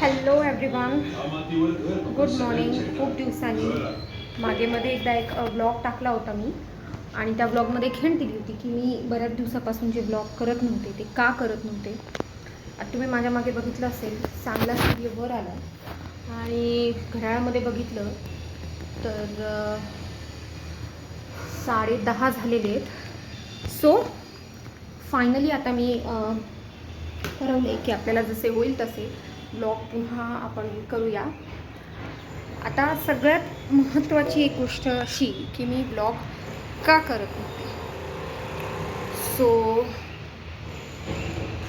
Hello everyone good morning खूप दिवसांनी मागेमध्ये एकदा एक ब्लॉग टाकला होता मी. आणि त्या ब्लॉगमध्ये एक हिंट दिली होती की मी बऱ्याच दिवसापासून जे ब्लॉग करत नव्हते ते का करत नव्हते आता तुम्ही माझ्या मागे बघितलं असेल चांगला सूर्य वर आला. आणि घड्याळामध्ये बघितलं तर साडे दहा झालेले आहेत. सो फायनली आता मी ठरवले की आपल्याला जसे होईल तसे ब्लॉग पुन्हा आपण करूया. आता सगळ्यात महत्त्वाची एक गोष्ट अशी की मी ब्लॉग का करत नव्हते. सो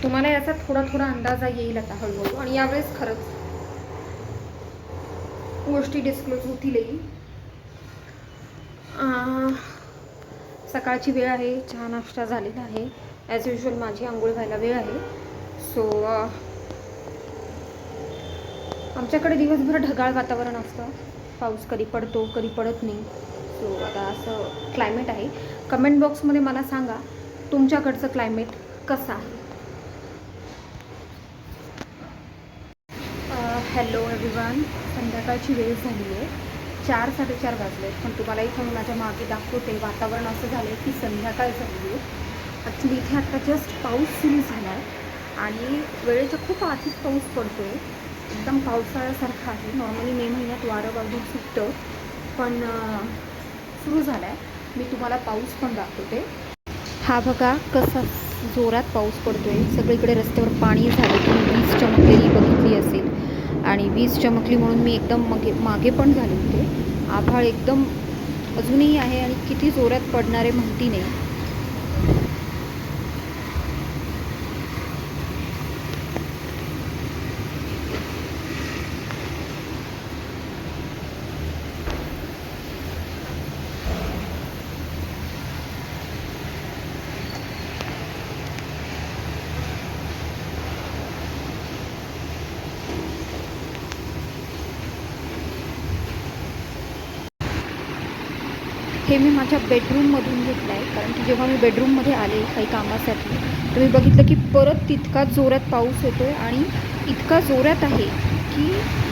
तुम्हाला याचा थोडा थोडा अंदाजा येईल आता हळूहळू. आणि यावेळेस खरंच गोष्टी डिस्क्लोज होतीलही. सकाळची वेळ आहे चहा नाश्ता झालेला आहे. ॲज युजल माझी आंघोळ व्हायला वेळ आहे. सो आमच्याकडे दिवसभर ढगाळ वातावरण असतं. पाऊस कधी पडतो कधी पडत नाही. सो आता असं क्लायमेट आहे. कमेंट बॉक्समध्ये मला सांगा तुमच्याकडचं क्लायमेट कसं आहे? हॅलो एव्हरीवन संध्याकाळची वेळ झाली आहे. चार साडेचार वाजले. पण तुम्हाला इथून माझ्या मागे दाखवते वातावरण असं झालं आहे की संध्याकाळ झाली आहे. ॲक्च्युली इथे आत्ता जस्ट पाऊस सुरू झाला आहे आणि वेळेच्या खूप आधीच पाऊस पडतो आहे एकदम पावसाळ्यासारखं आहे. नॉर्मली मे महिन्यात वारं वाढून सुटतं. पण सुरू झाला आहे मी तुम्हाला पाऊस पण दाखवते. हा बघा कसा जोरात पाऊस पडतो आहे सगळीकडे रस्त्यावर पाणी झालं तुम्ही वीज चमकलेली बघितली असेल. आणि वीज चमकली म्हणून मी एकदम मागे मागे पण झाले होते. आभाळ एकदम अजूनही आहे आणि किती जोरात पडणारे माहिती नाही. हे मी माझ्या बेडरूममधून घेतलं आहे कारण की जेव्हा मी बेडरूममध्ये आले काही कामासाठी तर मी बघितलं की परत तितका जोरात पाऊस येतो आहे आणि इतका जोरात आहे की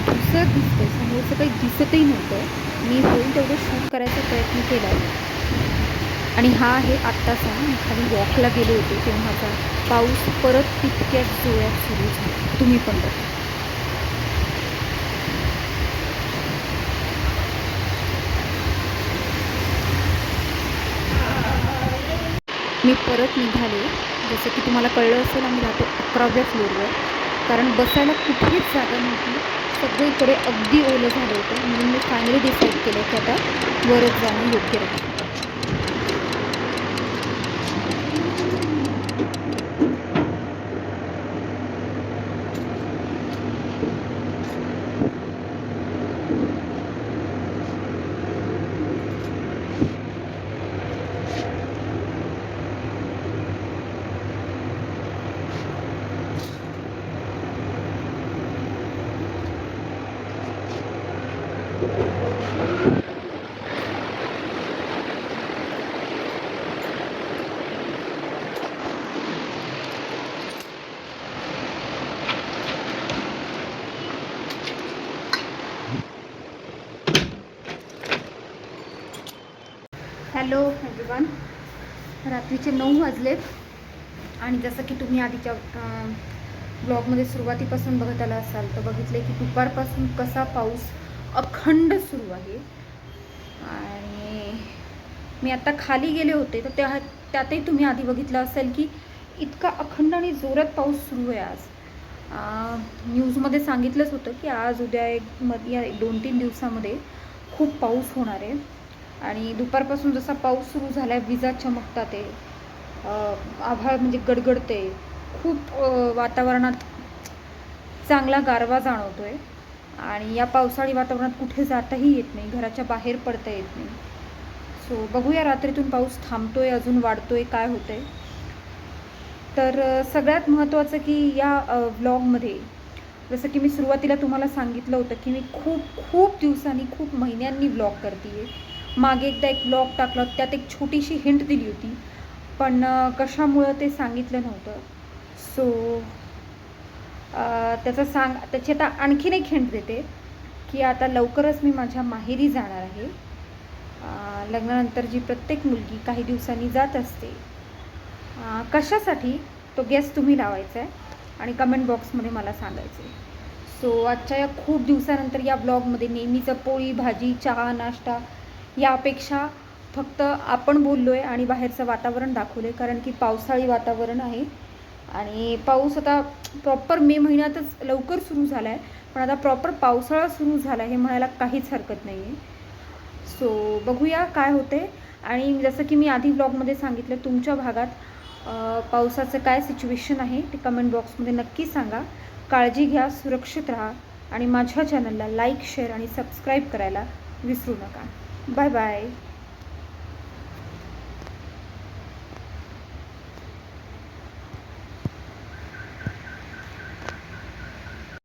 दिसत दिसतं समोरचं काही दिसतही नव्हतं. मी होईल तेवढं शूट करायचा प्रयत्न केला. आणि हा आहे आत्ताचा. मी खाली वॉकला गेले होते तेव्हाचा पाऊस परत तितक्याच जोरात सुरू झाला. तुम्ही पण बघा. मी परत निघाले. जसं की तुम्हाला कळलं असेल आम्ही राहतो अकराव्या फ्लोअरवर कारण बसायला कुठलीच जागा नव्हती. सगळीकडे अगदी ओलं झालं होतं. म्हणून मी फायनली डिसाईड केलं की आता वरच जाणं योग्य राहील. हॅलो एव्हरीवन रात्रीचे नऊ वाजलेत. आणि जसं की तुम्ही आधीच्या ब्लॉगमध्ये सुरुवातीपासून बघत आला असाल तर बघितले की दुपारपासून कसा पाऊस अखंड सुरू आहे. आणि मी आता खाली गेले होते तर त्या त्यातही तुम्ही आधी बघितलं असेल की इतका अखंड आणि जोरात पाऊस सुरू आहे आज. न्यूजमध्ये सांगितलंच होतं की आज उद्या एक मध या दोन तीन दिवसामध्ये खूप पाऊस होणार आहे. आणि दुपारपासून जसा पाऊस सुरू झाला आहे विजा चमकतात आहे आभाळ म्हणजे गडगडते खूप वातावरणात चांगला गारवा जाणवतो आहे आणि या पावसाळी वातावरणात कुठे जाताही येत नाही घराच्या बाहेर पडता येत नाही. सो बघूया रात्रीतून पाऊस थांबतोय अजून वाढतोय काय होतंय. तर सगळ्यात महत्त्वाचं की या व्लॉगमध्ये जसं की मी सुरुवातीला तुम्हाला सांगितलं होतं की मी खूप खूप दिवसांनी खूप महिन्यांनी ब्लॉग करते आहे मागे एकदा एक ब्लॉग टाकला त्यात एक छोटीशी हिंट दिली होती. पण कशामुळं ते सांगितलं नव्हतं. सो त्याचं सांग त्याची आता आणखीन एक हिंट देते की आता लवकरच मी माझ्या माहेरी जाणार आहे. लग्नानंतर जी प्रत्येक मुलगी काही दिवसांनी जात असते कशासाठी तो गेस तुम्ही लावायचा आहे? आणि कमेंट बॉक्समध्ये मला सांगायचं आहे. सो आजच्या या खूप दिवसानंतर या ब्लॉगमध्ये नेहमीचं पोळी भाजी चहा नाश्ता यापेक्षा फक्त आपण बोललो आहे आणि बाहेरचं वातावरण दाखवलं आहे कारण की पावसाळी वातावरण आहे. आणि पाऊस आता प्रॉपर मे महिन्यातच लवकर सुरू झाला आहे पण आता प्रॉपर पावसाळा सुरू झाला आहे हे म्हणायला काहीच हरकत नाही आहे सो बघूया काय होते. आणि जसं की मी आधी ब्लॉगमध्ये सांगितलं तुमच्या भागात पावसाचं काय सिच्युएशन आहे ते कमेंट बॉक्समध्ये नक्की सांगा. काळजी घ्या सुरक्षित राहा. आणि माझ्या चॅनलला लाईक शेअर आणि सबस्क्राईब करायला विसरू नका. Bye bye